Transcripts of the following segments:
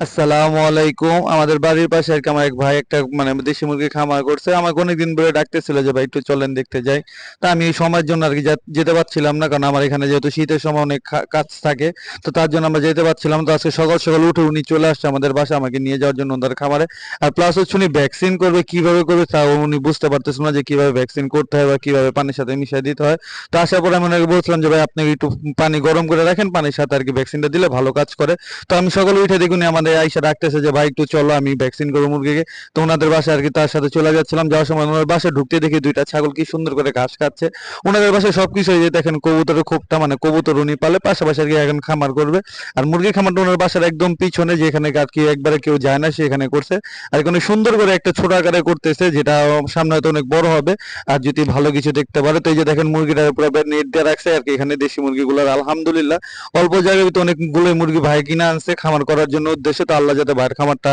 আসসালামু আলাইকুম। আমাদের বাড়ির পাশে আর কি আমার এক ভাই একটা মানে দেশি মুরগি খামার করছে। আমাকে অনেকদিন ধরে ডাকতেছিল যে, ভাই, একটু চলেন দেখতে যাই। তা আমি এই সময়ের জন্য আর কি যেতে পারছিলাম না। কারণ আমার এখানে যেহেতু শীতের সময় অনেক কাজ থাকে, তো তার জন্য আমরা যেতে পারছিলাম তো আজকে সকাল সকাল উঠে উনি চলে আসছে আমাদের বাসা আমাকে নিয়ে যাওয়ার জন্য ওনার খামারে। আর প্লাস হচ্ছে উনি ভ্যাকসিন করবে, কীভাবে করবে তা উনি বুঝতে পারতেছিল না যে, কীভাবে ভ্যাকসিন করতে হয় বা কীভাবে পানির সাথে মিশিয়ে দিতে হয়। তো আসার পরে আমি ওনাকে বলছিলাম যে, ভাই, আপনি একটু পানি গরম করে রাখেন। পানির সাথে আর কি ভ্যাকসিনটা দিলে ভালো কাজ করে। তো আমি সকালে উঠে দেখুন আমাদের আইসা ডাকতেছে যে, ভাই, একটু চলো, আমি ভ্যাকসিন করব মুরগিকে। তো ওনাদের বাসায় আর কি তার সাথে চলে যাচ্ছিলাম। যাওয়ার সময় ওনার বাসায় ঢুকতে দেখি দুইটা ছাগল কি সুন্দর করে ঘাস খাচ্ছে। ওনাদের বাসায় সবকিছু এই যে দেখেন, কবুতরের খোপটা মানে কবুতর উনি পালে, পাশাপাশি আর কি এখন খামার করবে। আর মুরগি খামারটা ওনার বাসার একদম পিছনে, যেখানে আর কি একবারে কেউ যায় না, সেখানে করছে। আর এখানে সুন্দর করে একটা ছোট আকারে করতেছে, যেটা সামনে হয়তো অনেক বড় হবে। আর যদি ভালো কিছু দেখতে পারে, তো এই যে দেখেন, মুরগিটা পুরো নেট দিয়ে রাখছে। আর কি এখানে দেশি মুরগিগুলোর আলহামদুলিল্লাহ। অল্প জায়গায় তো অনেকগুলো মুরগি ভাই কিনে আনছে, খামার করার জন্য উদ্দেশ্যে। তো আল্লাহ যাতে ভাইয়ের খামারটা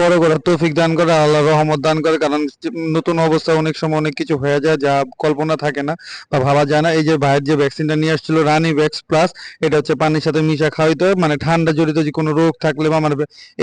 বড় করার তৌফিক দান করে, আল্লাহ রহমত দান করে, কারণ নতুন অবস্থায় অনেক সময় অনেক কিছু হয়ে যায় যা কল্পনা থাকে না বা ভাবা যায় না। এই যে ভাইয়ের যে ভ্যাকসিনটা নিয়ে আসছিল রানি ভ্যাক্স প্লাস এটা হচ্ছে পানির সাথে মিশা খাওয়াইতে হয় মানে ঠান্ডা জড়িত যে কোনো রোগ থাকলে বা মানে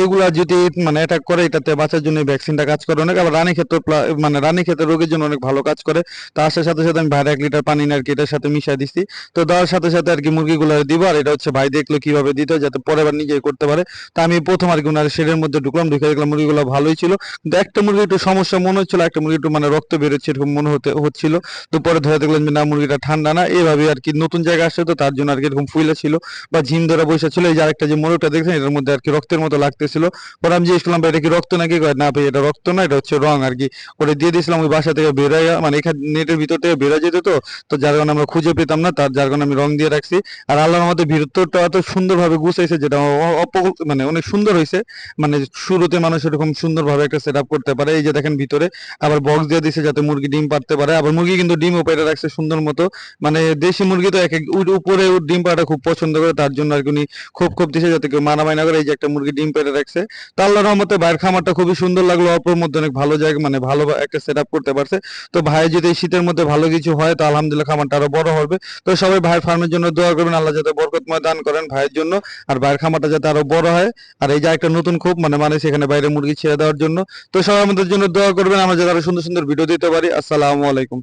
এগুলা যদি মানে অ্যাটাক করে, এটাতে বাঁচার জন্য ভ্যাকসিনটা কাজ করে অনেক। আবার রানী ক্ষেত্র মানে রানী ক্ষেত্রে রোগের জন্য অনেক ভালো কাজ করে। তো আসার সাথে সাথে আমি ভাইয়ের এক লিটার পানি আর কি এটার সাথে মিশাই দিচ্ছি তো দেওয়ার সাথে সাথে আর কি মুরগিগুলো দিব, আর এটা হচ্ছে ভাই দেখল কীভাবে দিতে হয়, যাতে পরের বার নিজেই করতে পারে। তা আমি প্রথম আর কি ওনার শেডের মধ্যে ঢুকলাম, ঢুকে দেখলাম মুরগিগুলো ভালোই ছিল। কিন্তু একটা মুরগি একটু সমস্যা, মনে হচ্ছিল, একটা মুরগি একটু মানে রক্ত বেরোচ্ছে এরকম মনে হতে, হচ্ছিল। তো পরে ধরে দেখলাম যে, না, মুরগিটা ঠান্ডা না। এইভাবে আর কি নতুন জায়গায় আসছে তো তার জন্য আর কি এরকম ফুইলা ছিল বা ঝিম ধরে বসে ছিল। এই যে আরেকটা যে মোরগটা দেখছেন, এটার মধ্যে আর কি রক্তের মতো লাগতেছিল। পরে আমি জিজ্ঞেস করলাম এটা কি রক্ত নাকি? না, ভাই, এটা রক্ত না, এটা হচ্ছে রং আর কি। ওটা দিয়ে দিয়েছিলাম, ওই বাসা থেকে বেরোয় মানে এখানে, নেটের ভিতর থেকে বেরোয় যেত তো তো যার কারণে আমরা খুঁজে পেতাম না, তার, যার কারণে আমি রং দিয়ে রাখছি। আর আল্লাহর আমাদের ভিতরটা এত সুন্দরভাবে গুছাইছে যেটা অপ- মানে অনেক সুন্দর হয়েছে মানে শুরুতে মানুষ এরকম সুন্দরভাবে একটা সেট করতে পারে। এই যে দেখেন ভিতরে আবার বক্স দিয়ে দিছে যাতে মুরগি ডিম পারতে পারে। আবার মুরগি কিন্তু ডিমও পেড়ে রাখছে সুন্দর মতো। মানে দেশি মুরগি তো এক এক উপরে ডিম পাড়াটা খুব পছন্দ করে। তার জন্য আর কি উনি খুব খুব দিছে যাতে কেউ মানামাই না করে। এই যে একটা মুরগি ডিম পেড়ে রাখছে। তো আল্লাহর রহমতে ভাইয়ের খামারটা খুবই সুন্দর লাগল। অপর মধ্যে অনেক ভালো জায়গা মানে ভালো একটা সেট করতে পারছে। তো ভাই যদি এই শীতের মধ্যে ভালো কিছু হয়, তো আলহামদুলিল্লাহ খামারটা আরও বড় হবে। তো সবাই ভাইয়ের ফার্মের জন্য দোয়া করবেন। আল্লাহ যাতে বরকতময় দান করেন ভাইয়ের জন্য। আর ভাইয়ের খামারটা যাতে আরও বড় হয়। আর এই যে একটা নতুন খুব মানে মানে সেখানে বাইরে মুরগি ছেড়ে দেওয়ার জন্য। তো সবাই আমাদের জন্য দোয়া করবেন, আমরা যাতে আরও সুন্দর সুন্দর ভিডিও দিতে পারি। আসসালামু আলাইকুম।